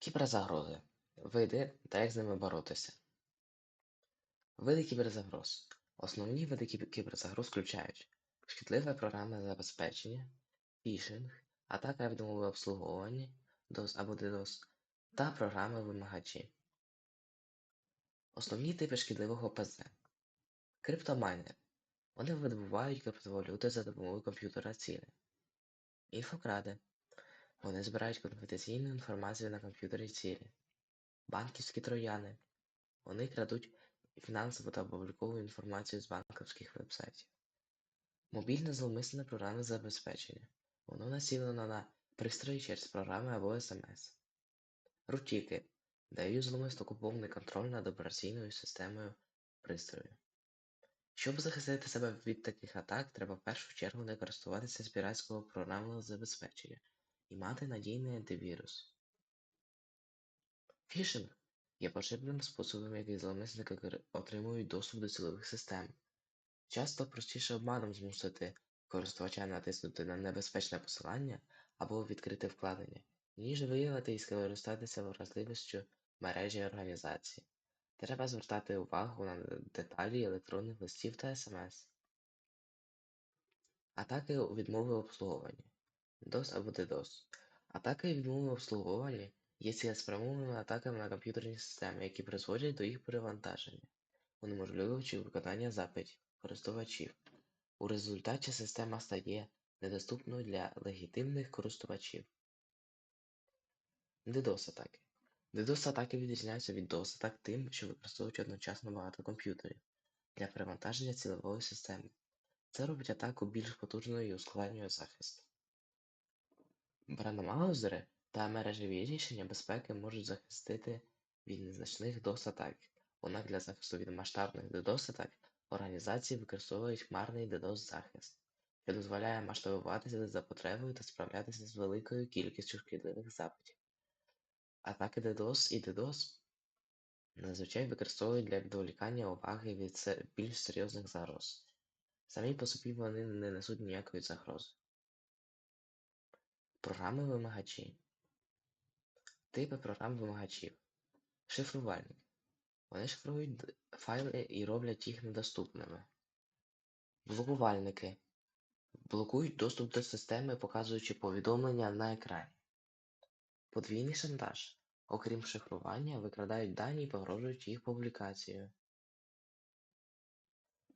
Кіберзагрози. Види та як з ними боротися. Види кіберзагроз. Основні види кіберзагроз включають шкідливе програмне забезпечення, фішинг, атака відмови обслуговування, DOS або DDoS та програми-вимагачі. Основні типи шкідливого ПЗ. Криптомайнер. Вони видобувають криптовалюти за допомогою комп'ютера ціни. Інфокради. Вони збирають конфіденційну інформацію на комп'ютері цілі. Банківські трояни. Вони крадуть фінансову та облікову інформацію з банківських вебсайтів. Мобільне зловмисне програмне забезпечення. Воно націлено на пристрої через програми або СМС. Рутіки дають зловмиснику повний контроль над операційною системою пристрою. Щоб захистити себе від таких атак, треба в першу чергу не користуватися з піратського програмного забезпечення і мати надійний антивірус. Фішинг є поширеним способом, який зловмисники отримують доступ до цілових систем. Часто простіше обманом змусити користувача натиснути на небезпечне посилання або відкрити вкладення, ніж виявити і скористатися вразливістю мережі організації. Треба звертати увагу на деталі електронних листів та СМС. Атаки у відмови обслуговування. DOS або DDoS. Атаки відмови обслуговування є цілеспрямованими атаками на комп'ютерні системи, які призводять до їх перевантаження, унеможливлюючи виконання запитів користувачів. У результаті система стає недоступною для легітимних користувачів. DDoS-атаки. DDoS-атаки відрізняються від DOS-атак тим, що використовують одночасно багато комп'ютерів для перевантаження цілевої системи. Це робить атаку більш потужною і ускладнює захист. Брандмаузери та мережеві рішення безпеки можуть захистити від незначних DOS-атак, однак для захисту від масштабних DDoS-атак організації використовують хмарний DDoS-захист, що дозволяє масштабуватися за потребою та справлятися з великою кількістю шкідливих запитів. Атаки DDoS і DDoS зазвичай використовують для відволікання уваги від більш серйозних загроз. Самі по собі вони не несуть ніякої загрози. Програми-вимагачі. Типи програм-вимагачів. Шифрувальник. Вони шифрують файли і роблять їх недоступними. Блокувальники. Блокують доступ до системи, показуючи повідомлення на екрані. Подвійний шантаж. Окрім шифрування, викрадають дані і погрожують їх публікацією.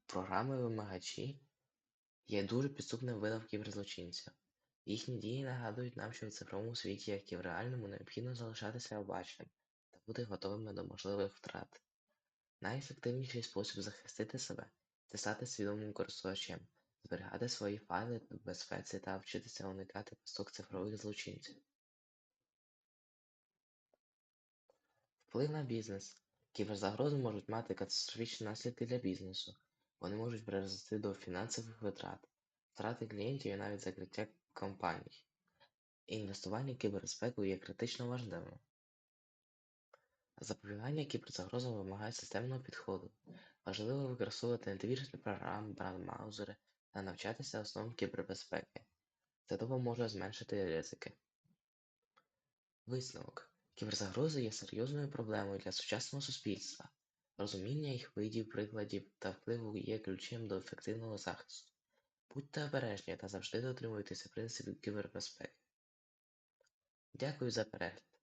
Програми-вимагачі є дуже підступним видом кіберзлочинців. Їхні дії нагадують нам, що в цифровому світі, як і в реальному, необхідно залишатися обачним та бути готовими до можливих втрат. Найефективніший спосіб захистити себе це стати свідомим користувачем, зберігати свої файли в безпеці та вчитися уникати пасток цифрових злочинців. Вплив на бізнес. Кіберзагрози можуть мати катастрофічні наслідки для бізнесу. Вони можуть призвести до фінансових витрат, втрати клієнтів і навіть закриття компаній. Інвестування в кібербезпеку є критично важливим. Запобігання кіберзагрозам вимагає системного підходу. Важливо використовувати антивірусні програми, брандмаузери та навчатися основам кібербезпеки. Це допоможе зменшити ризики. Висновок. Кіберзагрози є серйозною проблемою для сучасного суспільства. Розуміння їх видів, прикладів та впливу є ключем до ефективного захисту. Будьте обережні та завжди дотримуйтеся принципів кібербезпеки. Дякую за перегляд.